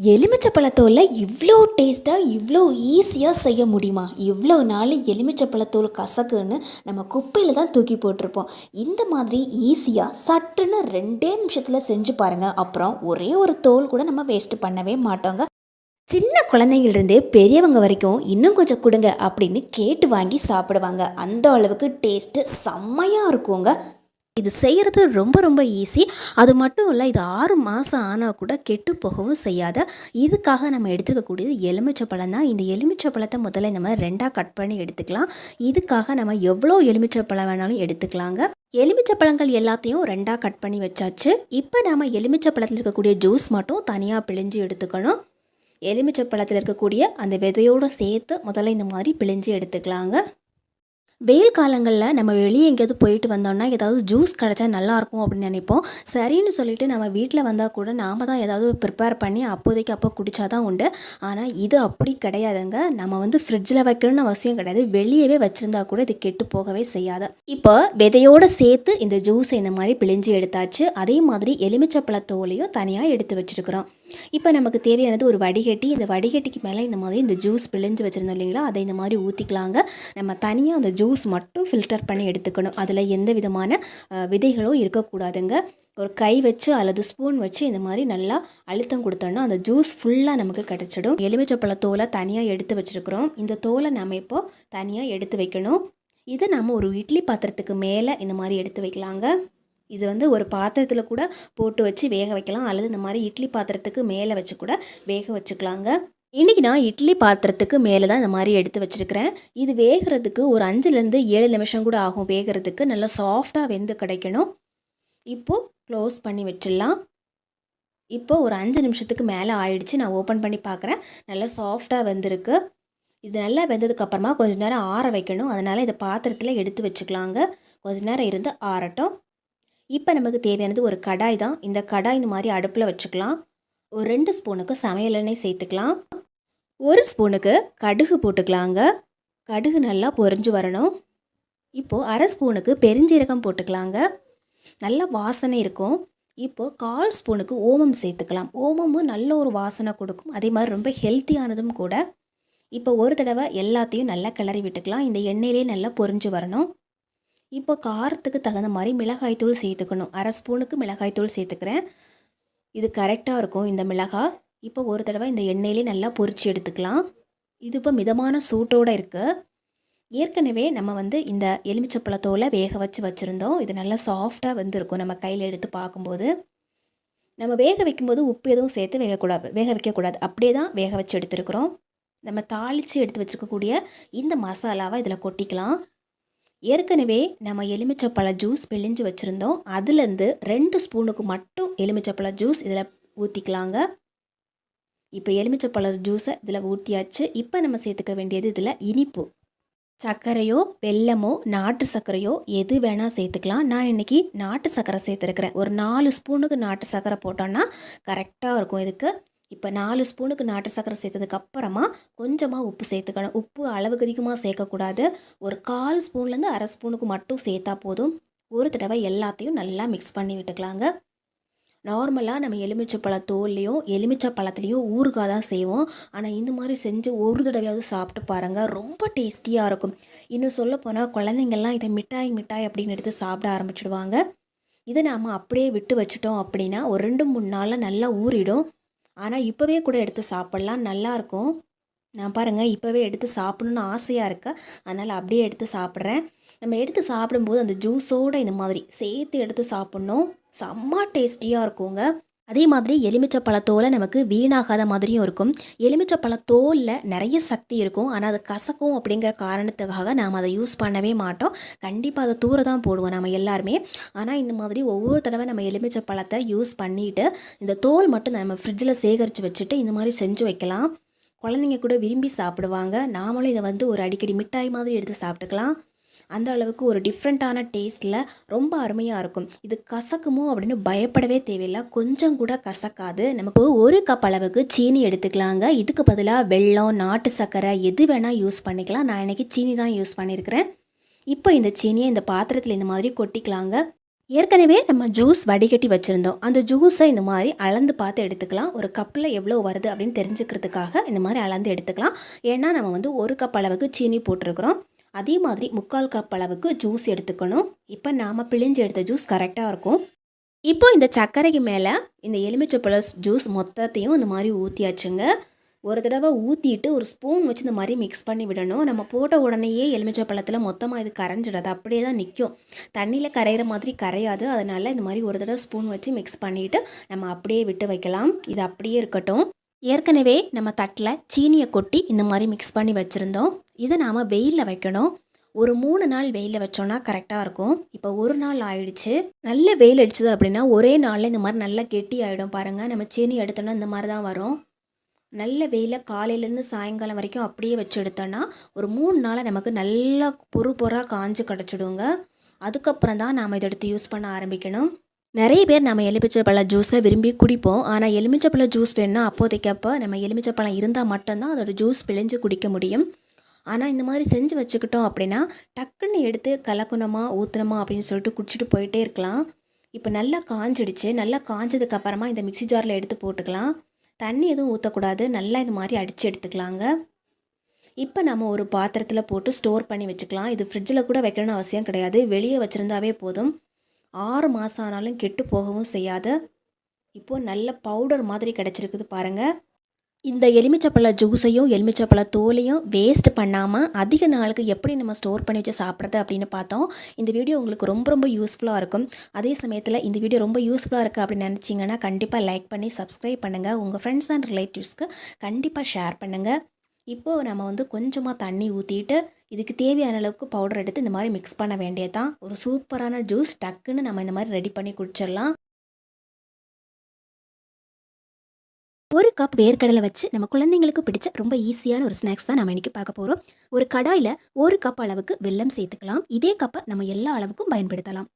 எலுமிச்சை பழத்தோலில் இவ்வளோ டேஸ்ட்டாக இவ்வளோ ஈஸியாக செய்ய முடியுமா? இவ்வளோ நாள் எலுமிச்சை பழத்தோல் கசக்குன்னு நம்ம குப்பையில் தான் தூக்கி போட்டிருப்போம். இந்த மாதிரி ஈஸியாக சட்டுன்னு ரெண்டே நிமிஷத்தில் செஞ்சு பாருங்கள் அப்புறம் ஒரே ஒரு தோல் கூட நம்ம வேஸ்ட் பண்ணவே மாட்டோங்க. சின்ன குழந்தைங்கள்ருந்து பெரியவங்க வரைக்கும் இன்னும் கொஞ்சம் கொடுங்க அப்படின்னு கேட்டு வாங்கி சாப்பிடுவாங்க. அந்த அளவுக்கு டேஸ்ட்டு செம்மையாக இருக்குங்க. இது செய்கிறது ரொம்ப ரொம்ப ஈஸி அது மட்டும் இல்லை இது ஆறு மாதம் ஆனால் கூட கெட்டு போகவும் செய்யாத. இதுக்காக நம்ம எடுத்துக்கக்கூடியது எலுமிச்சை பழம் தான். இந்த எலுமிச்சை பழத்தை முதல்ல இந்த மாதிரி ரெண்டாக கட் பண்ணி எடுத்துக்கலாம். இதுக்காக நம்ம எவ்வளோ எலுமிச்சை பழம் வேணாலும் எடுத்துக்கலாங்க. எலுமிச்சை பழங்கள் எல்லாத்தையும் ரெண்டாக கட் பண்ணி வச்சாச்சு. இப்போ நம்ம எலுமிச்சை பழத்தில் இருக்கக்கூடிய ஜூஸ் மட்டும் தனியாக பிழிஞ்சு எடுத்துக்கணும். எலுமிச்சை பழத்தில் இருக்கக்கூடிய அந்த விதையோடு சேர்த்து முதல்ல இந்த மாதிரி பிழிஞ்சு எடுத்துக்கலாங்க. வெயில் காலங்களில் நம்ம வெளியே எங்கேயாவது போயிட்டு வந்தோம்னா ஏதாவது ஜூஸ் கிடச்சா நல்லாயிருக்கும் அப்படின்னு நினைப்போம். சரின்னு சொல்லிட்டு நம்ம வீட்டில் வந்தால் கூட நாம் தான் ஏதாவது ப்ரிப்பேர் பண்ணி அப்போதைக்கு அப்போ குடித்தா தான் உண்டு. ஆனால் இது அப்படி கிடையாதுங்க. நம்ம வந்து ஃப்ரிட்ஜில் வைக்கணும்னு அவசியம் கிடையாது. வெளியவே வச்சுருந்தா கூட இது கெட்டு போகவே செய்யாது. இப்போ விதையோடு சேர்த்து இந்த ஜூஸை இந்த மாதிரி பிழிஞ்சு எடுத்தாச்சு. அதே மாதிரி எலுமிச்சப்பழத்தோலையும் தனியாக எடுத்து வச்சுருக்குறோம். இப்போ நமக்கு தேவையானது ஒரு வடிகட்டி. இந்த வடிகட்டிக்கு மேலே இந்த மாதிரி இந்த ஜூஸ் பிழிஞ்சு வச்சுருந்தோம் இல்லைங்களா? அதை இந்த மாதிரி ஊற்றிக்கலாங்க நம்ம தனியாக அந்த ஜூஸ் மட்டும் ஃபில்டர் பண்ணி எடுத்துக்கணும். அதில் எந்த விதமான விதைகளும் இருக்கக்கூடாதுங்க. ஒரு கை வச்சு அல்லது ஸ்பூன் வச்சு இந்த மாதிரி நல்லா அழுத்தம் கொடுத்தோன்னா அந்த ஜூஸ் ஃபுல்லாக நமக்கு கிடச்சிடும். எலுமிச்சப்பழ தோலை தனியாக எடுத்து வச்சுருக்குறோம். இந்த தோலை நம்ம இப்போ தனியாக எடுத்து வைக்கணும். இதை நம்ம ஒரு இட்லி பாத்திரத்துக்கு மேலே இந்த மாதிரி எடுத்து வைக்கலாங்க. இது வந்து ஒரு பாத்திரத்தில் கூட போட்டு வச்சு வேக வைக்கலாம். அல்லது இந்த மாதிரி இட்லி பாத்திரத்துக்கு மேலே வச்சு கூட வேக வச்சுக்கலாங்க. இன்றைக்கி நான் இட்லி பாத்திரத்துக்கு மேலே தான் இந்த மாதிரி எடுத்து வச்சுருக்கிறேன். இது வேகிறதுக்கு ஒரு அஞ்சுலேருந்து ஏழு நிமிஷம் கூட ஆகும் வேகிறதுக்கு. நல்லா சாஃப்டாக வெந்து கிடைக்கணும். இப்போது க்ளோஸ் பண்ணி வச்சிடலாம். இப்போது ஒரு அஞ்சு நிமிஷத்துக்கு மேலே ஆயிடுச்சு. நான் ஓப்பன் பண்ணி பார்க்குறேன் நல்லா சாஃப்டாக வெந்திருக்கு. இது நல்லா வெந்ததுக்கு அப்புறமா கொஞ்ச நேரம் ஆற வைக்கணும். அதனால் இதை பாத்திரத்தில் எடுத்து வச்சுக்கலாங்க. கொஞ்ச நேரம் இருந்து ஆறட்டும். இப்போ நமக்கு தேவையானது ஒரு கடாய் தான். இந்த கடாய் இந்த மாதிரி அடுப்பில் வச்சுக்கலாம். ஒரு ரெண்டு ஸ்பூனுக்கு சமையல் எண்ணெய் சேர்த்துக்கலாம். ஒரு ஸ்பூனுக்கு கடுகு போட்டுக்கலாங்க. கடுகு நல்லா பொரிஞ்சு வரணும். இப்போது அரை ஸ்பூனுக்கு பெருஞ்சீரகம் போட்டுக்கலாங்க. நல்லா வாசனை இருக்கும். இப்போது கால் ஸ்பூனுக்கு ஓமம் சேர்த்துக்கலாம். ஓமமும் நல்ல ஒரு வாசனை கொடுக்கும். அதே மாதிரி ரொம்ப ஹெல்த்தியானதும் கூட. இப்போ ஒரு தடவை எல்லாத்தையும் நல்லா கிளறி விட்டுக்கலாம். இந்த எண்ணெயிலே நல்லா பொரிஞ்சு வரணும். இப்போ காரத்துக்கு தகுந்த மாதிரி மிளகாய்த்தூள் சேர்த்துக்கணும். அரை ஸ்பூனுக்கு மிளகாய்த்தூள் சேர்த்துக்கிறேன். இது கரெக்டாக இருக்கும் இந்த மிளகாய் இப்போ ஒரு தடவை இந்த எண்ணெயிலே நல்லா பொரித்து எடுத்துக்கலாம். இது இப்போ மிதமான சூட்டோடு இருக்குது ஏற்கனவே நம்ம வந்து இந்த எலுமிச்சப்பழத்தோலை வேக வச்சு வச்சுருந்தோம். இது நல்லா சாஃப்டாக வந்துருக்கும் நம்ம கையில் எடுத்து பார்க்கும்போது. நம்ம வேக வைக்கும்போது உப்பு எதுவும் சேர்த்து வேகக்கூடாது வேக வைக்கக்கூடாது. அப்படியே தான் வேக வச்சு எடுத்துருக்குறோம். நம்ம தாளித்து எடுத்து வச்சுருக்கக்கூடிய இந்த மசாலாவை இதில் கொட்டிக்கலாம். ஏற்கனவே நம்ம எலுமிச்சப்பழ ஜூஸ் பிழிஞ்சு வச்சுருந்தோம். அதுலேருந்து ரெண்டு ஸ்பூனுக்கு மட்டும் எலுமிச்சப்பழ ஜூஸ் இதில் ஊற்றிக்கலாங்க இப்போ எலுமிச்சப்பழ ஜூஸை இதில் ஊற்றியாச்சு இப்போ நம்ம சேர்த்துக்க வேண்டியது இதில் இனிப்பு. சர்க்கரையோ வெல்லமோ நாட்டு சர்க்கரையோ எது வேணால் சேர்த்துக்கலாம். நான் இன்றைக்கி நாட்டு சர்க்கரை சேர்த்துருக்குறேன். ஒரு நாலு ஸ்பூனுக்கு நாட்டு சர்க்கரை போட்டோன்னா கரெக்டாக இருக்கும் இதுக்கு. இப்போ நாலு ஸ்பூனுக்கு நாட்டு சக்கரை சேர்த்ததுக்கப்புறமா கொஞ்சமாக உப்பு சேர்த்துக்கணும். உப்பு அளவுக்கு அதிகமாக சேர்க்கக்கூடாது. ஒரு கால் ஸ்பூன்லேருந்து அரை ஸ்பூனுக்கு மட்டும் சேர்த்தா போதும். ஒரு தடவை எல்லாத்தையும் நல்லா மிக்ஸ் பண்ணி விட்டுக்கலாங்க. நார்மலாக நம்ம எலுமிச்சை தோல்லையும் எலுமிச்சை பழத்துலேயும் ஊறுகாய் தான் செய்வோம். ஆனால் இந்த மாதிரி செஞ்சு ஒரு தடவையாவது சாப்பிட்டு பாருங்கள் ரொம்ப டேஸ்டியாக இருக்கும். இன்னும் சொல்லப்போனால் குழந்தைங்கள்லாம் இதை மிட்டாய் மிட்டாய் அப்படின்னு எடுத்து சாப்பிட ஆரம்பிச்சிடுவாங்க. இதை நாம் அப்படியே விட்டு வச்சுட்டோம் அப்படின்னா ஒரு ரெண்டு மூணு நாளில் நல்லா ஊறிடும். ஆனால் இப்போவே கூட எடுத்து சாப்பிட்லாம். நல்லாயிருக்கும் நான் பாருங்கள் இப்போவே எடுத்து சாப்பிடணுன்னு ஆசையாக இருக்கு. அதனால் அப்படியே எடுத்து சாப்பிட்றேன். நம்ம எடுத்து சாப்பிடும்போது அந்த ஜூஸோடு இந்த மாதிரி சேர்த்து எடுத்து சாப்பிட்ணும். செம்ம டேஸ்டியாக இருக்குங்க. அதே மாதிரி எலுமிச்சை பழத்தோலை நமக்கு வீணாகாத மாதிரியும் இருக்கும். எலுமிச்சை பழத்தோலில் நிறைய சக்தி இருக்கும். ஆனால் அது கசக்கும் அப்படிங்கிற காரணத்துக்காக நாம் அதை யூஸ் பண்ணவே மாட்டோம். கண்டிப்பாக அதை தூர தான் போடுவோம் நம்ம எல்லாருமே. ஆனால் இந்த மாதிரி ஒவ்வொரு தடவை நம்ம எலுமிச்சை பழத்தை யூஸ் பண்ணிவிட்டு இந்த தோல் மட்டும் நம்ம ஃப்ரிட்ஜில் சேகரித்து வச்சுட்டு இந்த மாதிரி செஞ்சு வைக்கலாம். குழந்தைங்க கூட விரும்பி சாப்பிடுவாங்க. நாமளும் இதை வந்து ஒரு அடிக்கடி மிட்டாய் மாதிரி எடுத்து சாப்பிட்டுக்கலாம். அந்த அளவுக்கு ஒரு டிஃப்ரெண்ட்டான டேஸ்ட்டில் ரொம்ப அருமையாக இருக்கும். இது கசக்குமோ அப்படின்னு பயப்படவே தேவையில்லை. கொஞ்சம் கூட கசக்காது. நமக்கு ஒரு கப் அளவுக்கு சீனி எடுத்துக்கலாங்க. இதுக்கு பதிலாக வெல்லம் நாட்டு சர்க்கரை எது வேணால் யூஸ் பண்ணிக்கலாம். நான் இன்றைக்கி சீனி தான் யூஸ் பண்ணியிருக்கிறேன் இப்போ இந்த சீனியை இந்த பாத்திரத்தில் இந்த மாதிரி கொட்டிக்கலாங்க. ஏற்கனவே நம்ம ஜூஸ் வடிகட்டி வச்சுருந்தோம். அந்த ஜூஸை இந்த மாதிரி அளந்து பார்த்து எடுத்துக்கலாம். ஒரு கப்பில் எவ்வளோ வருது அப்படின்னு தெரிஞ்சுக்கிறதுக்காக இந்த மாதிரி அளந்து எடுத்துக்கலாம். ஏன்னா நம்ம வந்து ஒரு கப் அளவுக்கு சீனி போட்டிருக்கிறோம். அதே மாதிரி முக்கால் கப் அளவுக்கு ஜூஸ் எடுத்துக்கணும். இப்போ நாம் பிழிஞ்சு எடுத்த ஜூஸ் கரெக்டாக இருக்கும். இப்போ இந்த சர்க்கரைக்கு மேலே இந்த எலுமிச்சப்பழ ஜூஸ் மொத்தத்தையும் இந்த மாதிரி ஊற்றியாச்சுங்க ஒரு தடவை ஊற்றிட்டு ஒரு ஸ்பூன் வச்சு இந்த மாதிரி மிக்ஸ் பண்ணி விடணும். நம்ம போட்ட உடனேயே எலுமிச்சை பழத்தில் மொத்தமாக இது கரைஞ்சிடாது. அப்படியே தான் நிற்கும் தண்ணியில் கரையிற மாதிரி கரையாது. அதனால் இந்த மாதிரி ஒரு தடவை ஸ்பூன் வச்சு மிக்ஸ் பண்ணிவிட்டு நம்ம அப்படியே விட்டு வைக்கலாம். இது அப்படியே இருக்கட்டும். ஏற்கனவே நம்ம தட்டில் சீனியை கொட்டி இந்த மாதிரி மிக்ஸ் பண்ணி வச்சுருந்தோம். இதை நாம் வெயிலில் வைக்கணும். ஒரு மூணு நாள் வெயிலில் வச்சோன்னா கரெக்டாக இருக்கும். இப்போ ஒரு நாள் ஆயிடுச்சு. நல்ல வெயில் அடிச்சது அப்படின்னா ஒரே நாளில் இந்த மாதிரி நல்லா கெட்டி ஆகிடும் பாருங்கள் நம்ம சீனி எடுத்தோன்னா இந்த மாதிரி தான் வரும். நல்ல வெயிலில் காலையிலேருந்து சாயங்காலம் வரைக்கும் அப்படியே வச்சு எடுத்தோன்னா ஒரு மூணு நாளாக நமக்கு நல்லா பொறு பொறாக காஞ்சு கிடச்சிடுங்க. அதுக்கப்புறம் தான் நாம் இதை எடுத்து யூஸ் பண்ண ஆரம்பிக்கணும். நிறைய பேர் நம்ம எலுமிச்சைப்பழ ஜூஸை விரும்பி குடிப்போம். ஆனால் எலுமிச்சைப்பழ ஜூஸ் வேணும்னா அப்போதைக்கப்போ நம்ம எலுமிச்சைப்பழம் இருந்தால் மட்டும்தான் அதோடய ஜூஸ் பிழிஞ்சு குடிக்க முடியும். ஆனால் இந்த மாதிரி செஞ்சு வச்சுக்கிட்டோம் அப்படின்னா டக்குன்னு எடுத்து கலக்கணுமா ஊற்றணுமா அப்படின்னு சொல்லிட்டு குடிச்சிட்டு போயிட்டே இருக்கலாம். இப்போ நல்லா காஞ்சிடுச்சு. நல்லா காஞ்சதுக்கப்புறமா இந்த மிக்ஸி ஜாரில் எடுத்து போட்டுக்கலாம். தண்ணி எதுவும் ஊற்றக்கூடாது நல்லா இது மாதிரி அடித்து எடுத்துக்கலாங்க. இப்போ நம்ம ஒரு பாத்திரத்தில் போட்டு ஸ்டோர் பண்ணி வச்சுக்கலாம். இது ஃப்ரிட்ஜில் கூட வைக்கணும்னு அவசியம் கிடையாது. வெளியே வச்சுருந்தாவே போதும். ஆறு மாதம் ஆனாலும் கெட்டு போகவும் செய்யாது இப்போது நல்ல பவுடர் மாதிரி கிடச்சிருக்குது பாருங்கள் இந்த எலுமிச்சப்பழ ஜூஸையும் எலுமிச்சப்பழ தோலையும் வேஸ்ட் பண்ணாமல் அதிக நாளுக்கு எப்படி நம்ம ஸ்டோர் பண்ணி வச்சு சாப்பிட்றது அப்படின்னு பார்த்தோம். இந்த வீடியோ உங்களுக்கு ரொம்ப ரொம்ப யூஸ்ஃபுல்லாக இருக்கும். அதே சமயத்தில் இந்த வீடியோ ரொம்ப யூஸ்ஃபுல்லாக இருக்குது அப்படின்னு நினச்சிங்கன்னா கண்டிப்பாக லைக் பண்ணி சப்ஸ்கிரைப் பண்ணுங்கள் உங்கள் ஃப்ரெண்ட்ஸ் அண்ட் ரிலேட்டிவ்ஸ்க்கு கண்டிப்பாக ஷேர் பண்ணுங்கள் இப்போது நம்ம வந்து கொஞ்சமாக தண்ணி ஊற்றிட்டு இதுக்கு தேவையான அளவுக்கு பவுடர் எடுத்து இந்த மாதிரி மிக்ஸ் பண்ண வேண்டியது தான் ஒரு சூப்பரான ஜூஸ் டக்குன்னு நம்ம இந்த மாதிரி ரெடி பண்ணி குடிச்சிடலாம். ஒரு கப் வேர்க்கடலை வச்சு நம்ம குழந்தைங்களுக்கு பிடிச்ச ரொம்ப ஈஸியான ஒரு ஸ்நாக்ஸ் தான் நம்ம இன்றைக்கி பார்க்க போகிறோம் ஒரு கடாயில் ஒரு கப் அளவுக்கு வெல்லம் சேர்த்துக்கலாம். இதே கப்பை நம்ம எல்லா அளவுக்கும் பயன்படுத்தலாம்.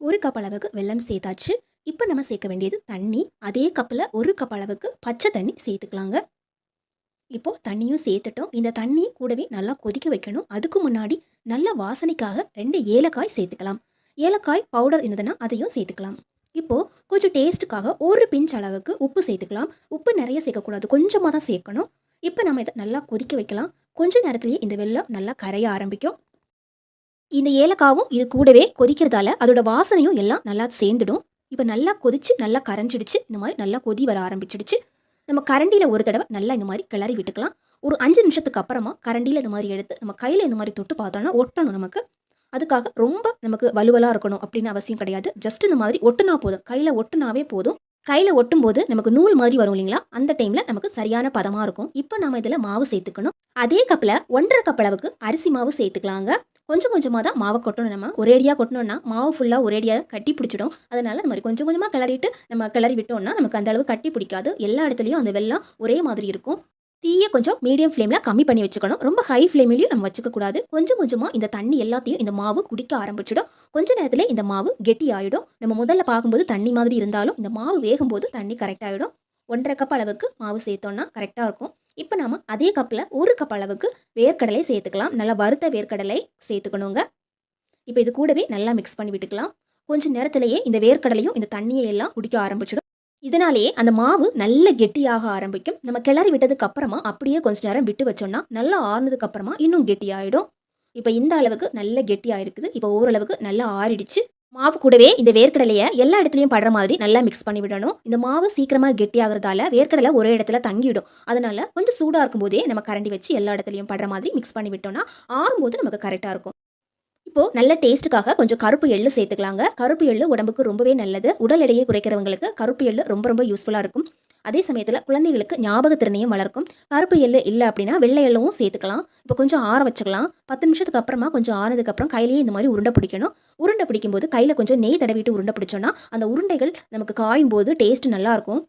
ஒரு கப் அளவுக்கு வெல்லம் சேர்த்தாச்சு. இப்போ நம்ம சேர்க்க வேண்டியது தண்ணி. அதே கப்பில் ஒரு கப் அளவுக்கு பச்சை தண்ணி சேர்த்துக்கலாங்க. இப்போது தண்ணியும் சேர்த்துட்டோம். இந்த தண்ணி கூடவே நல்லா கொதிக்க வைக்கணும். அதுக்கு முன்னாடி நல்ல வாசனைக்காக ரெண்டு ஏலக்காய் சேர்த்துக்கலாம். ஏலக்காய் பவுடர் இருந்ததுன்னா அதையும் சேர்த்துக்கலாம். இப்போது கொஞ்சம் டேஸ்ட்டுக்காக ஒரு பிஞ்ச் அளவுக்கு உப்பு சேர்த்துக்கலாம். உப்பு நிறைய சேர்க்கக்கூடாது. கொஞ்சமாக தான் சேர்க்கணும். இப்போ நம்ம இதை நல்லா கொதிக்க வைக்கலாம். கொஞ்ச நேரத்துலேயே இந்த வெள்ளம் நல்லா கரைய ஆரம்பிக்கும். இந்த ஏலக்காவும் இது கூடவே கொதிக்கிறதால அதோட வாசனையும் எல்லாம் நல்லா சேர்ந்துடும். இப்போ நல்லா கொதிச்சு நல்லா கரைஞ்சிடுச்சு. இந்த மாதிரி நல்லா கொதி வர ஆரம்பிச்சிடுச்சு. நம்ம கரண்டியில் ஒரு தடவை நல்லா இந்த மாதிரி கிளறி விட்டுக்கலாம். ஒரு அஞ்சு நிமிஷத்துக்கு அப்புறமா கரண்டியில் இந்த மாதிரி எடுத்து நம்ம கையில் இந்த மாதிரி தொட்டு பார்த்தோன்னா ஒட்டணும் நமக்கு. அதுக்காக ரொம்ப நமக்கு வலுவலாக இருக்கணும் அப்படின்னு அவசியம் கிடையாது. ஜஸ்ட் இந்த மாதிரி ஒட்டுனா போதும். கையில் ஒட்டுனாவே போதும். கையில் ஒட்டும் போது நமக்கு நூல் மாதிரி வரும் இல்லைங்களா? அந்த டைமில் நமக்கு சரியான பதமாக இருக்கும். இப்போ நம்ம இதில் மாவு சேர்த்துக்கணும். அதே கப்பில் ஒன்றரை கப் அளவுக்கு அரிசி மாவு சேர்த்துக்கலாங்க. கொஞ்சம் கொஞ்சமாக தான் மாவை கொட்டணும் நம்ம. ஒரேடியாக கொட்டணும்னா மாவு ஃபுல்லாக ஒரேடியாக கட்டி பிடிச்சிடும். அதனால நம்ம கொஞ்சம் கொஞ்சமாக கிளறிட்டு நம்ம கிளறி விட்டோம்னா நமக்கு அந்த அளவு கட்டி பிடிக்காது. எல்லா இடத்துலையும் அந்த வெள்ளம் ஒரே மாதிரி இருக்கும். தீயை கொஞ்சம் மீடியம் ஃப்ளேமில் கம்மி பண்ணி வச்சுக்கணும். ரொம்ப ஹை ஃப்ளேம்லையும் நம்ம வச்சுக்கக்கூடாது கொஞ்சம் கொஞ்சமாக இந்த தண்ணி எல்லாத்தையும் இந்த மாவு குடிக்க ஆரம்பிச்சிடும். கொஞ்ச நேரத்தில் இந்த மாவு கெட்டி ஆகிடும் நம்ம முதல்ல பார்க்கும்போது தண்ணி மாதிரி இருந்தாலும் இந்த மாவு வேகும்போது தண்ணி கரெக்ட் ஆகிடும் ஒன்றரை கப் அளவுக்கு மாவு சேர்த்தோன்னா கரெக்டாக இருக்கும். இப்போ நம்ம அதே கப்பில் ஒரு கப் அளவுக்கு வேர்க்கடலை சேர்த்துக்கலாம். நல்லா வறுத்த வேர்க்கடலை சேர்த்துக்கணுங்க. இப்போ இது கூடவே நல்லா மிக்ஸ் பண்ணி விட்டுக்கலாம். கொஞ்சம் நேரத்திலேயே இந்த வேர்க்கடலையும் இந்த தண்ணியை எல்லாம் குடிக்க ஆரம்பிச்சிடும். இதனாலேயே அந்த மாவு நல்ல கெட்டியாக ஆரம்பிக்கும். நம்ம கிளறி விட்டதுக்கு அப்புறமா அப்படியே கொஞ்ச நேரம் விட்டு வச்சோம்னா நல்லா ஆறுனதுக்கு அப்புறமா இன்னும் கெட்டியாயிடும். இப்போ இந்த அளவுக்கு நல்ல கெட்டியாயிருக்குது. இப்போ ஓரளவுக்கு நல்லா ஆறிடுச்சு. மாவு கூடவே இந்த வேர்க்கடலையை எல்லா இடத்துலையும் படுற மாதிரி நல்லா மிக்ஸ் பண்ணி விடணும். இந்த மாவு சீக்கிரமாக கெட்டியாகிறதால வேர்க்கடலை ஒரே இடத்துல தங்கிவிடும். அதனால கொஞ்சம் சூடாக இருக்கும் போதே நம்ம கரண்டி வச்சு எல்லா இடத்துலையும் படுற மாதிரி மிக்ஸ் பண்ணி விட்டோம்னா ஆறும்போது நமக்கு கரெக்டாக இருக்கும். இப்போது நல்ல டேஸ்ட்டுக்காக கொஞ்சம் கருப்பு எள்ளு சேர்த்துக்கலாங்க. கருப்பு எள்ளு உடம்புக்கு ரொம்பவே நல்லது. உடல் எடையை குறைக்கிறவங்களுக்கு கருப்பு எள்ளு ரொம்ப ரொம்ப யூஸ்ஃபுல்லாக இருக்கும். அதே சமயத்தில் குழந்தைகளுக்கு ஞாபகத்திறனையும் வளர்க்கும். கருப்பு எள்ளு இல்லை அப்படின்னா வெள்ளை எள்ளவும் சேர்த்துக்கலாம். இப்போ கொஞ்சம் ஆற வச்சுக்கலாம். பத்து நிமிஷத்துக்கு அப்புறமா கொஞ்சம் ஆனதுக்கு அப்புறம் கையிலேயே இந்த மாதிரி உருண்டை பிடிக்கணும். உருண்டை பிடிக்கும் போது கையில் கொஞ்சம் நெய் தடவிட்டு உருண்டை பிடிச்சோன்னா அந்த உருண்டைகள் நமக்கு காயும் போது டேஸ்ட் நல்லாயிருக்கும்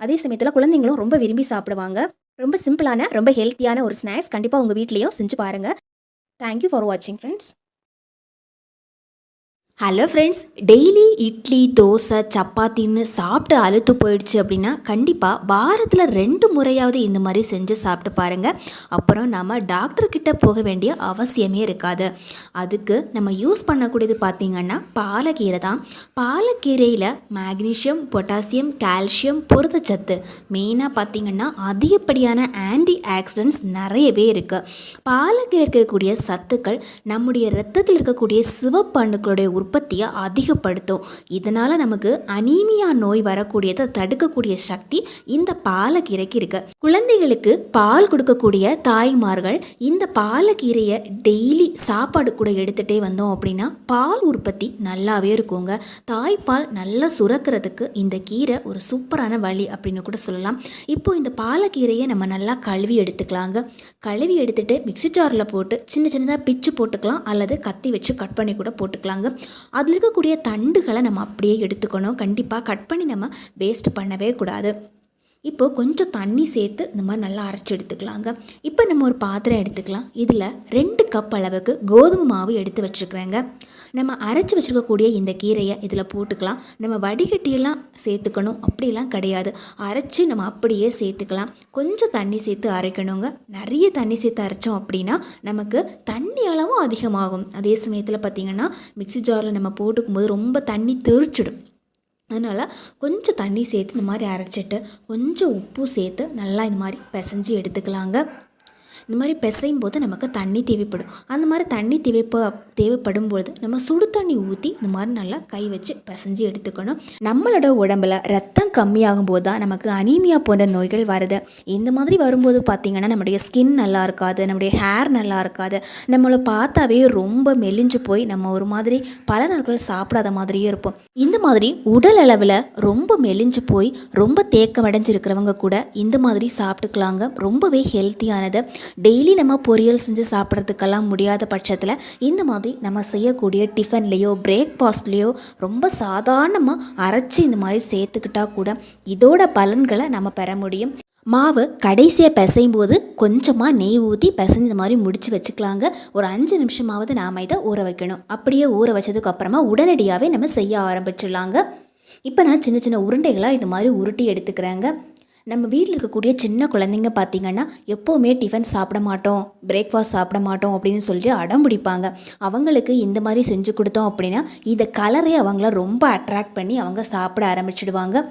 அதே சமயத்தில் குழந்தைங்களும் ரொம்ப விரும்பி சாப்பிடுவாங்க. ரொம்ப சிம்பிளான ரொம்ப ஹெல்த்தியான ஒரு ஸ்நாக்ஸ் கண்டிப்பாக உங்கள் வீட்லேயும் செஞ்சு பாருங்கள் தேங்க்யூ ஃபார் வாட்சிங் friends hello friends daily idli dosai சப்பாத்தின்னு சாப்பிட்டு அழுத்து போயிடுச்சு அப்படின்னா கண்டிப்பாக வாரத்தில் ரெண்டு முறையாவது இந்த மாதிரி செஞ்சு சாப்பிட்டு பாருங்கள் அப்புறம் நம்ம டாக்டர்கிட்ட போக வேண்டிய அவசியமே இருக்காது. அதுக்கு நம்ம யூஸ் பண்ணக்கூடியது பார்த்திங்கன்னா பாலக்கீரை தான். பாலக்கீரையில் மேக்னீஷியம் பொட்டாசியம் கால்சியம் புரதச்சத்து மெயினாக பார்த்திங்கன்னா அதிகப்படியான ஆன்டி ஆக்சிடென்ட்ஸ் நிறையவே இருக்குது பாலக்கீரை இருக்கக்கூடிய சத்துக்கள் நம்முடைய ரத்தத்தில் இருக்கக்கூடிய சிவப்பணுக்களுடைய உற்பத்தியை அதிகப்படுத்தும். இதனால் நமக்கு அனீமியா நோய் வரக்கூடியதை தடுக்கக்கூடிய சக்தி இந்த பாலக்கீரைக்கு இருக்கு. குழந்தைகளுக்கு பால் கொடுக்கக்கூடிய தாய்மார்கள் இந்த பாலக்கீரையை டெய்லி சாப்பாடு கூட எடுத்துகிட்டே வந்தோம் அப்படின்னா பால் உற்பத்தி நல்லாவே இருக்குங்க. தாய்ப்பால் நல்லா சுரக்கிறதுக்கு இந்த கீரை ஒரு சூப்பரான வழி அப்படின்னு கூட சொல்லலாம். இப்போ இந்த பாலக்கீரையை நம்ம நல்லா கழுவி எடுத்துக்கலாங்க. கழுவி எடுத்துட்டு மிக்ஸி ஜாரில் போட்டு சின்ன சின்னதாக பிச்சு போட்டுக்கலாம் அல்லது கத்தி வச்சு கட் பண்ணி கூட போட்டுக்கலாங்க. அதில் இருக்கக்கூடிய தண்டுகளை நம்ம அப்படியே எடுத்துக்கணும். கண்டிப்பாக கட் பண்ணி நம்ம வேஸ்ட் பண்ணவே கூடாது. இப்போ கொஞ்சம் தண்ணி சேர்த்து இந்த மாதிரி நல்லா அரைச்சி எடுத்துக்கலாங்க. இப்போ நம்ம ஒரு பாத்திரம் எடுத்துக்கலாம். இதில் ரெண்டு கப் அளவுக்கு கோதுமை மாவு எடுத்து வச்சுருக்குறேங்க. நம்ம அரைச்சி வச்சுருக்கக்கூடிய இந்த கீரையை இதில் போட்டுக்கலாம். நம்ம வடிகட்டியெல்லாம் சேர்த்துக்கணும். அப்படிலாம் கிடையாது. அரைச்சி நம்ம அப்படியே சேர்த்துக்கலாம். கொஞ்சம் தண்ணி சேர்த்து அரைக்கணுங்க. நிறைய தண்ணி சேர்த்து அரைச்சோம் அப்படின்னா நமக்கு தண்ணி அளவும் அதிகமாகும். அதே சமயத்தில் பார்த்திங்கன்னா மிக்ஸி ஜாரில் நம்ம போட்டுக்கும்போது ரொம்ப தண்ணி தெறிச்சிடும். அதனால் கொஞ்சம் தண்ணி சேர்த்து இந்த மாதிரி அரைச்சிட்டு கொஞ்சம் உப்பு சேர்த்து நல்லா இந்த மாதிரி பிசைஞ்சு எடுத்துக்கலாங்க. இந்த மாதிரி பிசையும் போது நமக்கு தண்ணி தேவைப்படும். அந்த மாதிரி தண்ணி தேவைப்ப தேவைப்படும் பொழுது நம்ம சுடு தண்ணி ஊற்றி இந்த மாதிரி நல்லா கை வச்சு பிசைஞ்சு எடுத்துக்கணும். நம்மளோட உடம்புல ரத்தம் கம்மியாகும் போது தான் நமக்கு அனீமியா போன்ற நோய்கள் வருது. இந்த மாதிரி வரும்போது பார்த்திங்கன்னா நம்முடைய ஸ்கின் நல்லா இருக்காது நம்முடைய ஹேர் நல்லா இருக்காது. நம்மளை பார்த்தாவே ரொம்ப மெலிஞ்சு போய் நம்ம ஒரு மாதிரி பல நாட்கள் சாப்பிடாத மாதிரியே இருப்போம். இந்த மாதிரி உடல் அளவில் ரொம்ப மெலிஞ்சு போய் ரொம்ப தேக்கம் அடைஞ்சிருக்கிறவங்க கூட இந்த மாதிரி சாப்பிட்டுக்கலாங்க. ரொம்பவே ஹெல்த்தியானது டெய்லி நம்ம பொரியல் செஞ்சு சாப்பிட்றதுக்கெல்லாம் முடியாத பட்சத்தில் இந்த மாதிரி நம்ம செய்யக்கூடிய டிஃபன்லேயோ பிரேக்ஃபாஸ்ட்லேயோ ரொம்ப சாதாரணமாக அரைச்சி இந்த மாதிரி சேர்த்துக்கிட்டா கூட இதோட பலன்களை நம்ம பெற முடியும். மாவு கடைசியாக பிசையும் போது கொஞ்சமாக நெய் ஊற்றி பிசைஞ்ச மாதிரி முடித்து வச்சுக்கலாங்க. ஒரு அஞ்சு நிமிஷமாவது நாம் இதை ஊற வைக்கணும். அப்படியே ஊற வச்சதுக்கப்புறமா உடனடியாகவே நம்ம செய்ய ஆரம்பிச்சிடலாங்க. இப்போ நான் சின்ன சின்ன உருண்டைகளாக இது மாதிரி உருட்டி எடுத்துக்கிறேங்க. நம்ம வீட்டில் இருக்கக்கூடிய சின்ன குழந்தைங்க பார்த்திங்கன்னா எப்போவுமே டிஃபன் சாப்பிட மாட்டோம் பிரேக்ஃபாஸ்ட் சாப்பிட மாட்டோம் அப்படின்னு சொல்லி அடம் பிடிப்பாங்க. அவங்களுக்கு இந்த மாதிரி செஞ்சு கொடுத்தோம் அப்படின்னா இந்த கலரே அவங்கள ரொம்ப அட்ராக்ட் பண்ணி அவங்க சாப்பிட ஆரம்பிச்சிடுவாங்க.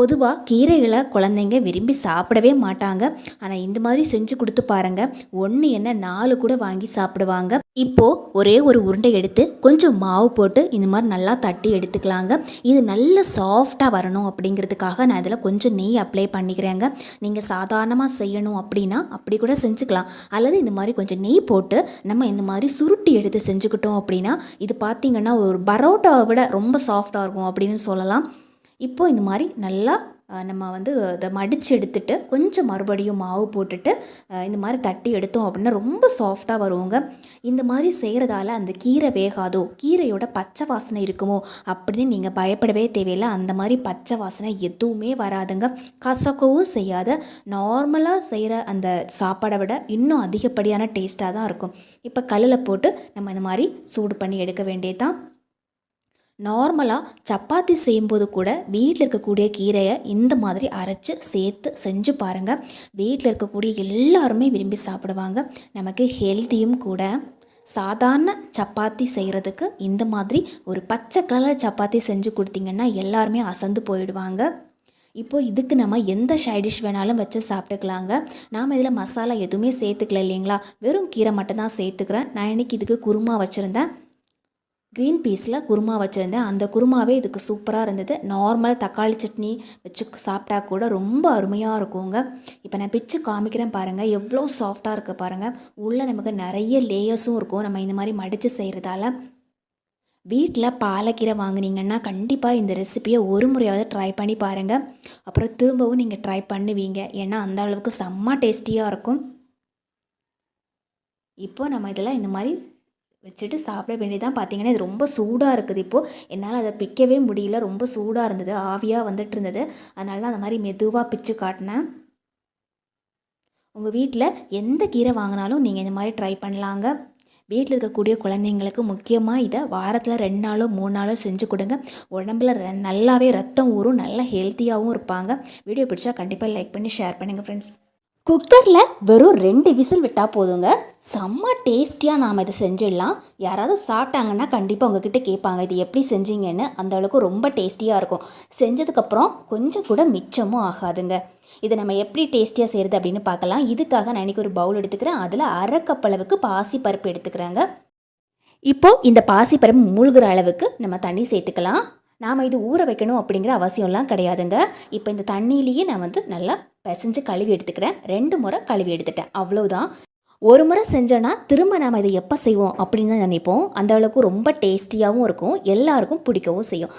பொதுவாக கீரைகளை குழந்தைங்க விரும்பி சாப்பிடவே மாட்டாங்க. ஆனால் இந்த மாதிரி செஞ்சு கொடுத்து பாருங்கள் ஒன்று என்ன நாலு கூட வாங்கி சாப்பிடுவாங்க. இப்போது ஒரே ஒரு உருண்டை எடுத்து கொஞ்சம் மாவு போட்டு இந்த மாதிரி நல்லா தட்டி எடுத்துக்கலாங்க. இது நல்ல சாஃப்டாக வரணும் அப்படிங்கிறதுக்காக நான் இதில் கொஞ்சம் நெய் அப்ளை பண்ணி பண்ணிக்கிறேங்க நீங்கள் சாதாரணமாக செய்யணும் அப்படின்னா அப்படி கூட செஞ்சுக்கலாம். அல்லது இந்த மாதிரி கொஞ்சம் நெய் போட்டு நம்ம இந்த மாதிரி சுருட்டி எடுத்து செஞ்சுக்கிட்டோம் அப்படின்னா இது பார்த்திங்கன்னா ஒரு பரோட்டாவை விட ரொம்ப சாஃப்டாக இருக்கும் அப்படின்னு சொல்லலாம். இப்போது இந்த மாதிரி நல்லா நம்ம வந்து அதை மடித்து எடுத்துட்டு கொஞ்சம் மறுபடியும் மாவு போட்டுட்டு இந்த மாதிரி தட்டி எடுத்தோம் அப்படின்னா ரொம்ப சாஃப்டாக வருவோங்க இந்த மாதிரி செய்கிறதால அந்த கீரை வேகாதோ கீரையோட பச்சை வாசனை இருக்குமோ அப்படின்னு நீங்கள் பயப்படவே தேவையில்லை. அந்த மாதிரி பச்சை வாசனை எதுவுமே வராதுங்க. கசக்கவும் செய்யாத நார்மலாக செய்கிற அந்த சாப்பாடை விட இன்னும் அதிகப்படியான டேஸ்ட்டாக தான் இருக்கும். இப்போ கல்லில் போட்டு நம்ம இந்த மாதிரி சூடு பண்ணி எடுக்க வேண்டியது தான் நார்மலாக சப்பாத்தி செய்யும்போது கூட வீட்டில் இருக்கக்கூடிய கீரையை இந்த மாதிரி அரைச்சி சேர்த்து செஞ்சு பாருங்கள் வீட்டில் இருக்கக்கூடிய எல்லாருமே விரும்பி சாப்பிடுவாங்க. நமக்கு ஹெல்த்தியும் கூட. சாதாரண சப்பாத்தி செய்கிறதுக்கு இந்த மாதிரி ஒரு பச்சை கலர் சப்பாத்தி செஞ்சு கொடுத்தீங்கன்னா எல்லாருமே அசந்து போயிடுவாங்க. இப்போது இதுக்கு நம்ம எந்த சைடிஷ் வேணாலும் வச்சு சாப்பிட்டுக்கலாங்க. நாம் இதில் மசாலா எதுவுமே சேர்த்துக்கல இல்லைங்களா? வெறும் கீரை மட்டும் தான் சேர்த்துக்கிறேன். நான் இன்றைக்கி இதுக்கு குருமா வச்சுருந்தேன். க்ரீன் பீஸில் குருமா வச்சுருந்தேன். அந்த குருமாவே இதுக்கு சூப்பராக இருந்தது. நார்மல் தக்காளி சட்னி வச்சு சாப்பிட்டா கூட ரொம்ப அருமையாக இருக்குங்க. இப்போ நான் பிச்சு காமிக்கிறேன் பாருங்கள் எவ்வளோ சாஃப்டாக இருக்குது பாருங்கள் உள்ளே நமக்கு நிறைய லேயர்ஸும் இருக்கும். நம்ம இந்த மாதிரி மடித்து செய்கிறதால வீட்டில் பாலக்கீரை வாங்கினீங்கன்னா கண்டிப்பாக இந்த ரெசிப்பியை ஒரு முறையாவது ட்ரை பண்ணி பாருங்கள் அப்புறம் திரும்பவும் நீங்கள் ட்ரை பண்ணுவீங்க. ஏன்னா அந்த அளவுக்கு செம்ம டேஸ்டியாக இருக்கும். இப்போ நம்ம இதில் இந்த மாதிரி வச்சுட்டு சாப்பிட வேண்டியதான் பார்த்தீங்கன்னா இது ரொம்ப சூடாக இருக்குது இப்போது என்னால் அதை பிக்கவே முடியல. ரொம்ப சூடாக இருந்தது. ஆவியாக வந்துட்டு இருந்தது. அதனால தான் அந்த மாதிரி மெதுவாக பிச்சு காட்டினேன். உங்கள் வீட்டில் எந்த கீரை வாங்கினாலும் நீங்கள் இந்த மாதிரி ட்ரை பண்ணலாங்க. வீட்டில் இருக்கக்கூடிய குழந்தைங்களுக்கு முக்கியமாக இதை வாரத்தில் ரெண்டு நாளோ மூணு நாளோ செஞ்சு கொடுங்க. உடம்புல நல்லாவே ரத்தம் ஊறும் நல்லா ஹெல்த்தியாகவும் இருப்பாங்க. வீடியோ பிடிச்சா கண்டிப்பாக லைக் பண்ணி ஷேர் பண்ணுங்கள் ஃப்ரெண்ட்ஸ் குக்கரில் வெறும் ரெண்டு விசில் விட்டால் போதுங்க. செம்ம டேஸ்டியாக நாம் இதை செஞ்சிடலாம். யாராவது சாப்பிட்டாங்கன்னா கண்டிப்பாக உங்ககிட்ட கேட்பாங்க இது எப்படி செஞ்சீங்கன்னு? அந்த அளவுக்கு ரொம்ப டேஸ்டியாக இருக்கும். செஞ்சதுக்கப்புறம் கொஞ்சம் கூட மிச்சமும் ஆகாதுங்க. இதை நம்ம எப்படி டேஸ்டியாக செய்கிறது அப்படின்னு பார்க்கலாம். இதுக்காக நான் இன்றைக்கி ஒரு பவுல் எடுத்துக்கிறேன். அதில் அரை கப் அளவுக்கு பாசி பருப்பு எடுத்துக்கிறேங்க. இப்போது இந்த பாசி பருப்பு மூழ்கிற அளவுக்கு நம்ம தண்ணி சேர்த்துக்கலாம். நாம் இது ஊற வைக்கணும் அப்படிங்கிற அவசியம்லாம் கிடையாதுங்க. இப்போ இந்த தண்ணியிலேயே நான் வந்து நல்லா பிசைஞ்சு கழுவி எடுத்துக்கிறேன். ரெண்டு முறை கழுவி எடுத்துட்டேன். அவ்வளோதான் ஒரு முறை செஞ்சோன்னா திரும்ப நாம் இதை எப்போ செய்வோம் அப்படின்னு தான் நினைப்போம். அந்த அளவுக்கு ரொம்ப டேஸ்டியாகவும் இருக்கும். எல்லாருக்கும் பிடிக்கவும் செய்யும்.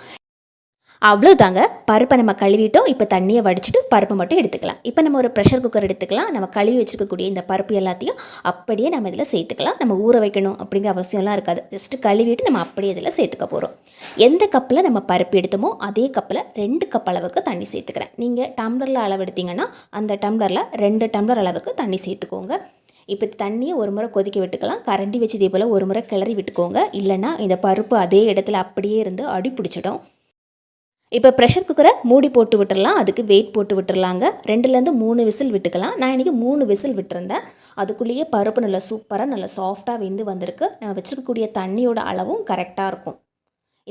அவ்வளோதாங்க பருப்பை நம்ம கழுவிட்டோம். இப்போ தண்ணியை வடிச்சிட்டு பருப்பு மட்டும் எடுத்துக்கலாம். இப்போ நம்ம ஒரு ப்ரெஷர் குக்கர் எடுத்துக்கலாம். நம்ம கழுவி வச்சுருக்கக்கூடிய இந்த பருப்பு எல்லாத்தையும் அப்படியே நம்ம இதில் சேர்த்துக்கலாம். நம்ம ஊற வைக்கணும் அப்படிங்கிற அவசியம்லாம் இருக்காது. ஜஸ்ட்டு கழுவிட்டு நம்ம அப்படியே இதில் சேர்த்துக்க போகிறோம் எந்த கப்பில் நம்ம பருப்பு எடுத்தோமோ அதே கப்பில் ரெண்டு கப் அளவுக்கு தண்ணி சேர்த்துக்கிறேன். நீங்கள் டம்ளரில் அளவு எடுத்தீங்கன்னா அந்த டம்ளரில் ரெண்டு டம்ளர் அளவுக்கு தண்ணி சேர்த்துக்கோங்க. இப்போ தண்ணியை ஒரு முறை கொதிக்க விட்டுக்கலாம். கரண்டி வச்சு இதே போல் ஒரு முறை கிளறி விட்டுக்கோங்க. இல்லைன்னா இந்த பருப்பு அதே இடத்துல அப்படியே இருந்து அடி பிடிச்சிடும். இப்போ ப்ரெஷர் குக்கரை மூடி போட்டு விட்டுடலாம் அதுக்கு வெயிட் போட்டு விட்டுடலாங்க ரெண்டுலேருந்து மூணு விசில் விட்டுக்கலாம். நான் இன்றைக்கி மூணு விசில் விட்டுருந்தேன். அதுக்குள்ளேயே பருப்பு நல்லா சூப்பராக நல்லா சாஃப்டாக வெந்து வந்திருக்கு. நம்ம வச்சுருக்கக்கூடிய தண்ணியோட அளவும் கரெக்டாக இருக்கும்.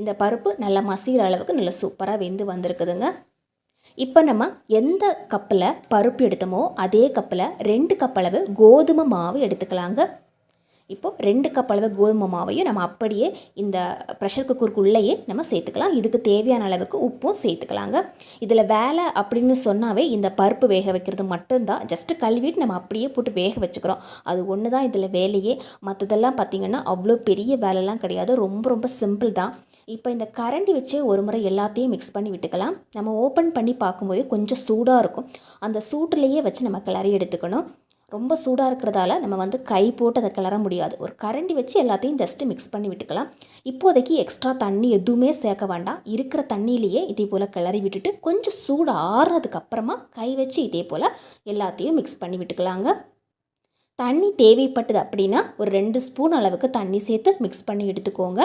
இந்த பருப்பு நல்லா மசிகிற அளவுக்கு நல்லா சூப்பராக வெந்து வந்திருக்குதுங்க. இப்போ நம்ம எந்த கப்பில் பருப்பு எடுத்தோமோ அதே கப்பில் ரெண்டு கப் அளவு கோதுமை மாவு எடுத்துக்கலாங்க. இப்போது ரெண்டு கப் அளவு கோதுமை மாவையும் நம்ம அப்படியே இந்த ப்ரெஷர் குக்கருக்குள்ளேயே நம்ம சேர்த்துக்கலாம். இதுக்கு தேவையான அளவுக்கு உப்பும் சேர்த்துக்கலாங்க. இதில் வேலை அப்படின்னு சொன்னாவே இந்த பருப்பு வேக வைக்கிறது மட்டும்தான். ஜஸ்ட்டு கழுவிட்டு நம்ம அப்படியே போட்டு வேக வச்சுக்கிறோம். அது ஒன்று தான் இதில் வேலையே. மற்றதெல்லாம் பார்த்திங்கன்னா அவ்வளோ பெரிய வேலைலாம் கிடையாது. ரொம்ப ரொம்ப சிம்பிள் தான். இப்போ இந்த கரண்டி வச்சு ஒரு முறை எல்லாத்தையும் மிக்ஸ் பண்ணி விட்டுக்கலாம். நம்ம ஓப்பன் பண்ணி பார்க்கும்போது கொஞ்சம் சூடாக இருக்கும். அந்த சூட்டுலேயே வச்சு நம்ம கிளறி எடுத்துக்கணும். ரொம்ப சூடாக இருக்கிறதால நம்ம வந்து கை போட்டு அதை கிளற முடியாது. ஒரு கரண்டி வச்சு எல்லாத்தையும் ஜஸ்ட்டு மிக்ஸ் பண்ணி விட்டுக்கலாம். இப்போதைக்கு எக்ஸ்ட்ரா தண்ணி எதுவுமே சேர்க்க வேண்டாம். இருக்கிற தண்ணியிலேயே இதே போல் கிளறி விட்டுட்டு கொஞ்சம் சூடு ஆறுனதுக்கு அப்புறமா கை வச்சு இதே போல் எல்லாத்தையும் மிக்ஸ் பண்ணி விட்டுக்கலாங்க. தண்ணி தேவைப்பட்டது அப்படின்னா ஒரு ரெண்டு ஸ்பூன் அளவுக்கு தண்ணி சேர்த்து மிக்ஸ் பண்ணி எடுத்துக்கோங்க.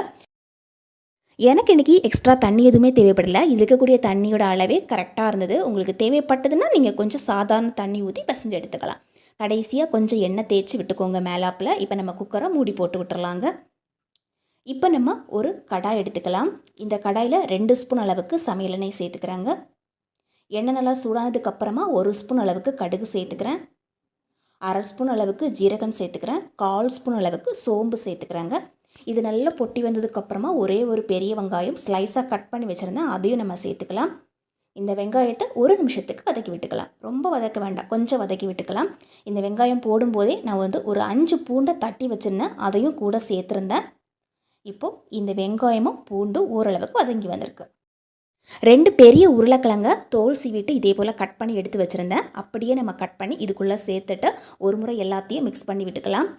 எனக்கு இன்றைக்கி எக்ஸ்ட்ரா தண்ணி எதுவுமே தேவைப்படலை. இதில் இருக்கக்கூடிய தண்ணியோட அளவே கரெக்டாக இருந்தது. உங்களுக்கு தேவைப்பட்டதுன்னா நீங்கள் கொஞ்சம் சாதாரண தண்ணி ஊற்றி பசஞ்சு எடுத்துக்கலாம். கடைசியாக கொஞ்சம் எண்ணெய் தேய்ச்சி விட்டுக்கோங்க மேலாப்பில். இப்போ நம்ம குக்கரை மூடி போட்டு விட்டுறலாங்க. இப்போ நம்ம ஒரு கடாய் எடுத்துக்கலாம். இந்த கடாயில் ரெண்டு ஸ்பூன் அளவுக்கு சமையல் எண்ணெய் சேர்த்துக்கிறாங்க. எண்ணெய் நல்லா சூடானதுக்கு அப்புறமா ஒரு ஸ்பூன் அளவுக்கு கடுகு சேர்த்துக்கிறேன். அரை ஸ்பூன் அளவுக்கு ஜீரகம் சேர்த்துக்கிறேன். கால் ஸ்பூன் அளவுக்கு சோம்பு சேர்த்துக்கிறாங்க. இது நல்லா பொட்டி வந்ததுக்கப்புறமா ஒரே ஒரு பெரிய வெங்காயம் ஸ்லைஸாக கட் பண்ணி வச்சுருந்தேன். அதையும் நம்ம சேர்த்துக்கலாம். இந்த வெங்காயத்தை ஒரு நிமிஷத்துக்கு வதக்கி விட்டுக்கலாம். ரொம்ப வதக்க வேண்டாம். கொஞ்சம் வதக்கி விட்டுக்கலாம். இந்த வெங்காயம் போடும்போதே நான் வந்து ஒரு அஞ்சு பூண்டை தட்டி வச்சுருந்தேன். அதையும் கூட சேர்த்துருந்தேன். இப்போது இந்த வெங்காயமும் பூண்டும் ஓரளவுக்கு வதங்கி வந்திருக்கு. ரெண்டு பெரிய உருளைக்கிழங்க தோல் சீவிட்டு இதே போல் கட் பண்ணி எடுத்து வச்சுருந்தேன். அப்படியே நம்ம கட் பண்ணி இதுக்குள்ளே சேர்த்துட்டு ஒரு முறை எல்லாத்தையும் மிக்ஸ் பண்ணி விட்டுக்கலாம்.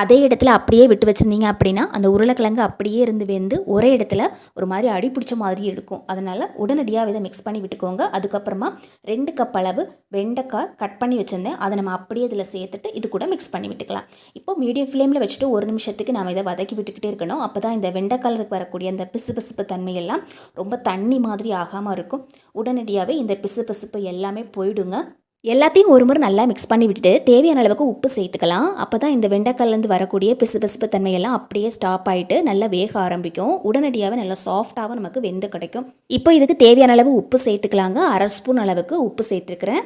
அதே இடத்துல அப்படியே விட்டு வச்சுருந்தீங்க அப்படின்னா அந்த உருளைக்கிழங்கு அப்படியே இருந்து வெந்து ஒரே இடத்துல ஒரு மாதிரி அடி பிடிச்ச மாதிரி இருக்கும். அதனால் உடனடியாக இதை மிக்ஸ் பண்ணி விட்டுக்கோங்க. அதுக்கப்புறமா ரெண்டு கப் அளவு வெண்டைக்காய் கட் பண்ணி வச்சுருந்தேன். அதை நம்ம அப்படியே இதில் சேர்த்துட்டு இது கூட மிக்ஸ் பண்ணி விட்டுக்கலாம். இப்போ மீடியம் ஃப்ளேமில் வச்சுட்டு ஒரு நிமிஷத்துக்கு நம்ம இதை வதக்கி விட்டுக்கிட்டே இருக்கணும். அப்போ தான் இந்த வெண்டைக்காலுக்கு வரக்கூடிய அந்த பிசு பிசுப்பு தன்மையெல்லாம் ரொம்ப தண்ணி மாதிரி ஆகாமல் இருக்கும். உடனடியாகவே இந்த பிசு பிசுப்பு எல்லாமே போயிடுங்க. எல்லாத்தையும் ஒரு முறை நல்லா மிக்ஸ் பண்ணி விட்டுட்டு தேவையான அளவுக்கு உப்பு சேர்த்துக்கலாம். அப்போ தான் இந்த வெண்டைக்கால்லேருந்து வரக்கூடிய பிசுபிசுப்பு தன்மையெல்லாம் அப்படியே ஸ்டாப் ஆகிட்டு நல்லா வேக ஆரம்பிக்கும். உடனடியாகவே நல்லா சாஃப்டாகவும் நமக்கு வெந்து கிடைக்கும். இப்போ இதுக்கு தேவையான அளவு உப்பு சேர்த்துக்கலாங்க. அரை ஸ்பூன் அளவுக்கு உப்பு சேர்த்துருக்குறேன்.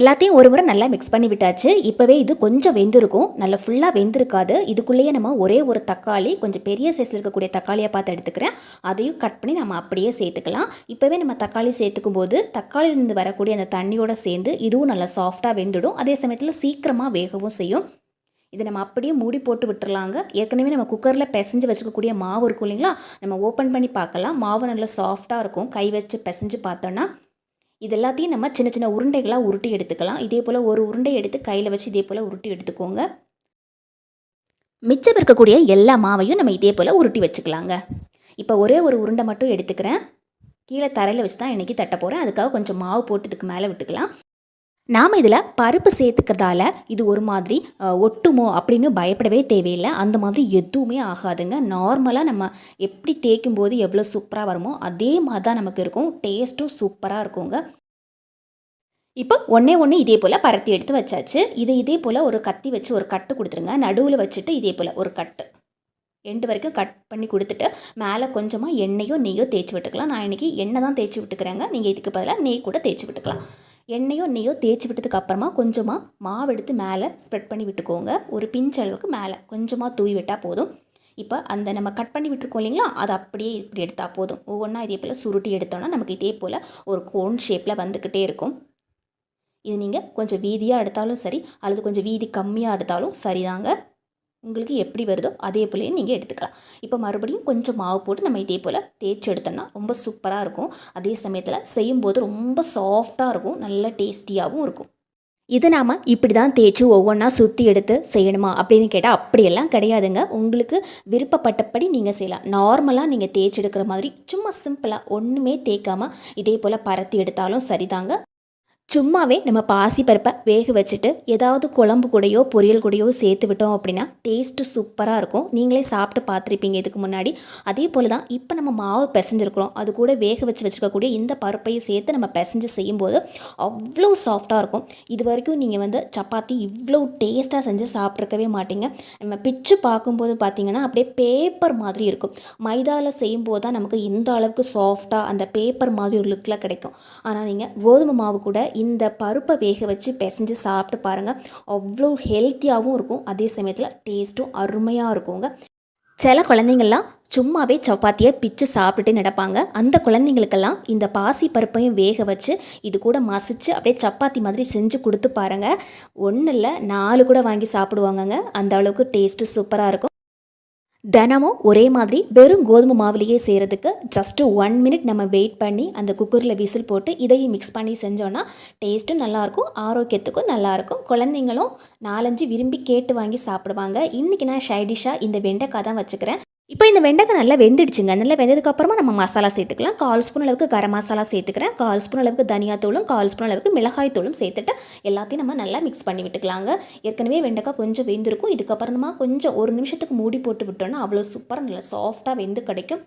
எல்லாத்தையும் ஒரு முறை நல்லா மிக்ஸ் பண்ணி விட்டாச்சு இப்போவே இது கொஞ்சம் வெந்திருக்கும். நல்லா ஃபுல்லாக வெந்திருக்காது. இதுக்குள்ளேயே நம்ம ஒரே ஒரு தக்காளி கொஞ்சம் பெரிய சைஸில் இருக்கக்கூடிய தக்காளியை பார்த்து எடுத்துக்கிறேன். அதையும் கட் பண்ணி நம்ம அப்படியே சேர்த்துக்கலாம். இப்போவே நம்ம தக்காளி சேர்த்துக்கும் போது தக்காளியிலேருந்து வரக்கூடிய அந்த தண்ணியோட சேர்ந்து இதுவும் நல்லா சாஃப்டாக வெந்துடும். அதே சமயத்தில் சீக்கிரமாக வேகவும் செய்யும். இதை நம்ம அப்படியே மூடி போட்டு விட்டுறலாங்க. ஏற்கனவே நம்ம குக்கரில் பிசைஞ்சு வச்சுக்கக்கூடிய மாவு இருக்கும் இல்லைங்களா? நம்ம ஓப்பன் பண்ணி பார்க்கலாம். மாவு நல்லா சாஃப்டாக இருக்கும். கை வச்சு பிசைஞ்சு பார்த்தோன்னா இது எல்லாத்தையும் நம்ம சின்ன சின்ன உருண்டைகளாக உருட்டி எடுத்துக்கலாம். இதே போல் ஒரு உருண்டை எடுத்து கையில் வச்சு இதே போல் உருட்டி எடுத்துக்கோங்க. மிச்சம் இருக்கக்கூடிய எல்லா மாவையும் நம்ம இதே போல் உருட்டி வச்சுக்கலாங்க. இப்போ ஒரே ஒரு உருண்டை மட்டும் எடுத்துக்கிறேன். கீழே தரையில் வச்சு தான் இன்றைக்கி தட்ட போகிறேன் அதுக்காக கொஞ்சம் மாவு போட்டதுக்கு மேலே விட்டுக்கலாம். நாம் இதில் பருப்பு சேர்த்துக்கிறதால இது ஒரு மாதிரி ஒட்டுமோ அப்படின்னு பயப்படவே தேவையில்லை. அந்த மாதிரி எதுவுமே ஆகாதுங்க. நார்மலாக நம்ம எப்படி தேய்க்கும் போது எவ்வளோ சூப்பராக வருமோ அதே மாதிரி தான் நமக்கு இருக்கும். டேஸ்ட்டும் சூப்பராக இருக்குங்க. இப்போ ஒன்றே ஒன்று இதே போல் பரத்தி எடுத்து வச்சாச்சு. இதை இதே போல் ஒரு கத்தி வச்சு ஒரு கட்டு கொடுத்துருங்க. நடுவில் வச்சுட்டு இதே போல் ஒரு கட்டு. எண்டு வரைக்கும் கட் பண்ணி கொடுத்துட்டு மேலே கொஞ்சமாக எண்ணெயோ நெய்யோ தேய்ச்சி விட்டுக்கலாம். நான் இன்றைக்கி எண்ணெய் தான் தேய்ச்சி விட்டுக்கிறேங்க. நீங்கள் இதுக்கு பதிலாக நெய் கூட தேய்ச்சி விட்டுக்கலாம். எண்ணெயோ நெய்யோ தேய்ச்சி விட்டதுக்கு அப்புறமா கொஞ்சமாக மாவு எடுத்து மேலே ஸ்ப்ரெட் பண்ணி விட்டுக்கோங்க. ஒரு பிஞ்ச் அளவுக்கு மேலே கொஞ்சமாக தூவி விட்டால் போதும். இப்போ அந்த நம்ம கட் பண்ணி விட்டுருக்கோம் இல்லைங்களா? அதை அப்படியே இப்படி எடுத்தால் போதும். ஒவ்வொன்றா இதே போல் சுருட்டி எடுத்தோன்னா நமக்கு இதே போல் ஒரு கோன் ஷேப்பில் வந்துக்கிட்டே இருக்கும். இது நீங்கள் கொஞ்சம் வீதியாக எடுத்தாலும் சரி அல்லது கொஞ்சம் வீதி கம்மியாக எடுத்தாலும் சரிதாங்க. உங்களுக்கு எப்படி வருதோ அதே போலயே நீங்கள் எடுத்துக்கலாம். இப்போ மறுபடியும் கொஞ்சம் மாவு போட்டு நம்ம இதே போல் தேய்ச்சி எடுத்தோம்னா ரொம்ப சூப்பராக இருக்கும். அதே சமயத்தில் செய்யும்போது ரொம்ப சாஃப்டாக இருக்கும். நல்ல டேஸ்டியாகவும் இருக்கும். இதை நாம் இப்படி தான் தேய்ச்சி ஒவ்வொன்றா சுற்றி எடுத்து செய்யணுமா அப்படின்னு கேட்டால் அப்படியெல்லாம் கிடையாதுங்க. உங்களுக்கு விருப்பப்பட்டபடி நீங்கள் செய்யலாம். நார்மலாக நீங்கள் தேய்ச்சி எடுக்கிற மாதிரி சும்மா சிம்பிளாக ஒன்றுமே தேய்க்காமல் இதே போல் பரத்தி எடுத்தாலும் சரிதாங்க. சும்மாவே நம்ம பாசி பருப்பை வேக வச்சுட்டு ஏதாவது குழம்பு கூடையோ பொரியல் கூடையோ சேர்த்து விட்டோம் அப்படின்னா டேஸ்ட்டு சூப்பராக இருக்கும். நீங்களே சாப்பிட்டு பார்த்துருப்பீங்க இதுக்கு முன்னாடி. அதே போல் தான் இப்போ நம்ம மாவு பிசைஞ்சிருக்கிறோம். அது கூட வேக வச்சு வச்சுருக்கக்கூடிய இந்த பருப்பையும் சேர்த்து நம்ம பிசைஞ்சு செய்யும்போது அவ்வளோ சாஃப்டாக இருக்கும். இது வரைக்கும் நீங்கள் வந்து சப்பாத்தி இவ்வளோ டேஸ்ட்டாக செஞ்சு சாப்பிட்ருக்கவே மாட்டீங்க. நம்ம பிச்சு பார்க்கும்போது பார்த்தீங்கன்னா அப்படியே பேப்பர் மாதிரி இருக்கும். மைதாவில் செய்யும்போது தான் நமக்கு இந்த அளவுக்கு சாஃப்டாக அந்த பேப்பர் மாதிரி ஒரு லுக்கில் கிடைக்கும். ஆனால் நீங்கள் கோதுமை மாவு கூட இந்த பருப்பை வேக வச்சு பிசைஞ்சு சாப்பிட்டு பாருங்கள் அவ்வளோ ஹெல்த்தியாகவும் இருக்கும். அதே சமயத்தில் டேஸ்ட்டும் அருமையாக இருக்குங்க. சில குழந்தைங்கள்லாம் சும்மாவே சப்பாத்தியை பிச்சு சாப்பிட்டுட்டு நடப்பாங்க. அந்த குழந்தைங்களுக்கெல்லாம் இந்த பாசி பருப்பையும் வேக வச்சு இது கூட மசிச்சு அப்படியே சப்பாத்தி மாதிரி செஞ்சு கொடுத்து பாருங்கள் ஒன்றும் இல்லை நாலு கூட வாங்கி சாப்பிடுவாங்கங்க. அந்த அளவுக்கு டேஸ்ட்டு சூப்பராக இருக்கும். தினமும் ஒரே மாதிரி வெறும் கோதுமை மாவுலேயே செய்கிறதுக்கு ஜஸ்ட்டு ஒன் மினிட் நம்ம வெயிட் பண்ணி அந்த குக்கரில் விசில் போட்டு இதையும் மிக்ஸ் பண்ணி செஞ்சோன்னா டேஸ்ட்டும் நல்லாயிருக்கும் ஆரோக்கியத்துக்கும் நல்லாயிருக்கும். குழந்தைங்களும் நாலஞ்சு விரும்பி கேட்டு வாங்கி சாப்பிடுவாங்க. இன்றைக்கி நான் ஷைடிஷாக இந்த வெண்டைக்காய் தான் வச்சுக்கிறேன். இப்போ இந்த வெண்டைக்காய் நல்லா வெந்துடுச்சுங்க. நல்லா வெந்ததுக்கப்புறமா நம்ம மசாலா சேர்த்துக்கலாம். கால் ஸ்பூன் அளவுக்கு கரம் மசாலா சேர்த்துக்கிறேன். கால் ஸ்பூன் அளவுக்கு தனியாத்தூளும் கால் ஸ்பூன் அளவுக்கு மிளகாய் தூளும் சேர்த்துட்டு எல்லாத்தையும் நம்ம நல்லா மிக்ஸ் பண்ணி விட்டுக்கலாங்க. ஏற்கனவே வெண்டைக்காய் கொஞ்சம் வெந்திருக்கும். இதுக்கப்புறமா கொஞ்சம் ஒரு நிமிஷத்துக்கு மூடி போட்டு விட்டோன்னா அவ்வளோ சூப்பராக நல்லா சாஃப்டாக வெந்து கிடைக்கும்.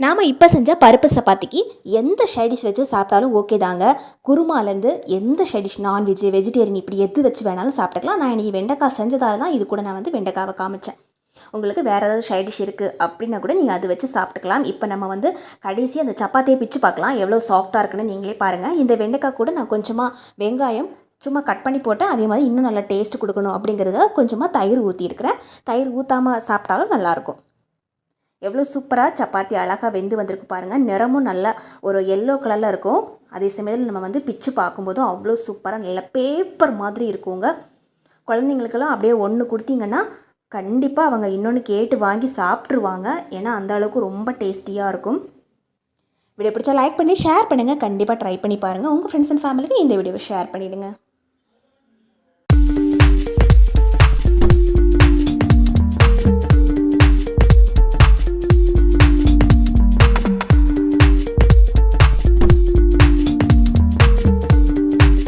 நாம் இப்போ செஞ்ச பருப்பு சப்பாத்திக்கு எந்த சைடிஷ் வச்சு சாப்பிட்டாலும் ஓகே தாங்க. குருமாலேருந்து எந்த சைடிஷ் நான்வெஜ் வெஜிடேரியன் இப்படி எது வச்சு வேணாலும் சாப்பிட்டுக்கலாம். நான் இன்றைக்கி வெண்டைக்காய் செஞ்சதால் தான் இது கூட நான் வந்து வெண்டைக்காவை காமிச்சேன். உங்களுக்கு வேறு ஏதாவது சைடிஷ் இருக்குது அப்படின்னா கூட நீங்கள் அது வச்சு சாப்பிட்டுக்கலாம். இப்போ நம்ம வந்து கடைசி அந்த சப்பாத்தியை பிச்சு பார்க்கலாம். எவ்வளோ சாஃப்டாக இருக்குன்னு நீங்களே பாருங்கள் இந்த வெண்டைக்காய் கூட நான் கொஞ்சமாக வெங்காயம் சும்மா கட் பண்ணி போட்டேன். அதே மாதிரி இன்னும் நல்லா டேஸ்ட் கொடுக்கணும் அப்படிங்கிறத கொஞ்சமாக தயிர் ஊற்றிருக்கிறேன் தயிர் ஊற்றாமல் சாப்பிட்டாலும் நல்லாயிருக்கும். எவ்வளோ சூப்பராக சப்பாத்தி அழகாக வெந்து வந்திருக்கு பாருங்கள் நிறமும் நல்லா ஒரு எல்லோ கலரில் இருக்கும். அதே சமயத்தில் நம்ம வந்து பிச்சு பார்க்கும்போதும் அவ்வளோ சூப்பராக நல்லா பேப்பர் மாதிரி இருக்குங்க. குழந்தைங்களுக்கெல்லாம் அப்படியே ஒன்று கொடுத்தீங்கன்னா கண்டிப்பாக அவங்க இன்னொன்று கேட்டு வாங்கி சாப்பிட்ருவாங்க ஏன்னா அந்த அளவுக்கு ரொம்ப டேஸ்டியாக இருக்கும். வீடியோ பிடிச்சா லைக் பண்ணி ஷேர் பண்ணுங்கள் கண்டிப்பாக ட்ரை பண்ணி பாருங்கள் உங்கள் ஃப்ரெண்ட்ஸ் அண்ட் ஃபேமிலிக்கு இந்த வீடியோவை ஷேர் பண்ணிவிடுங்க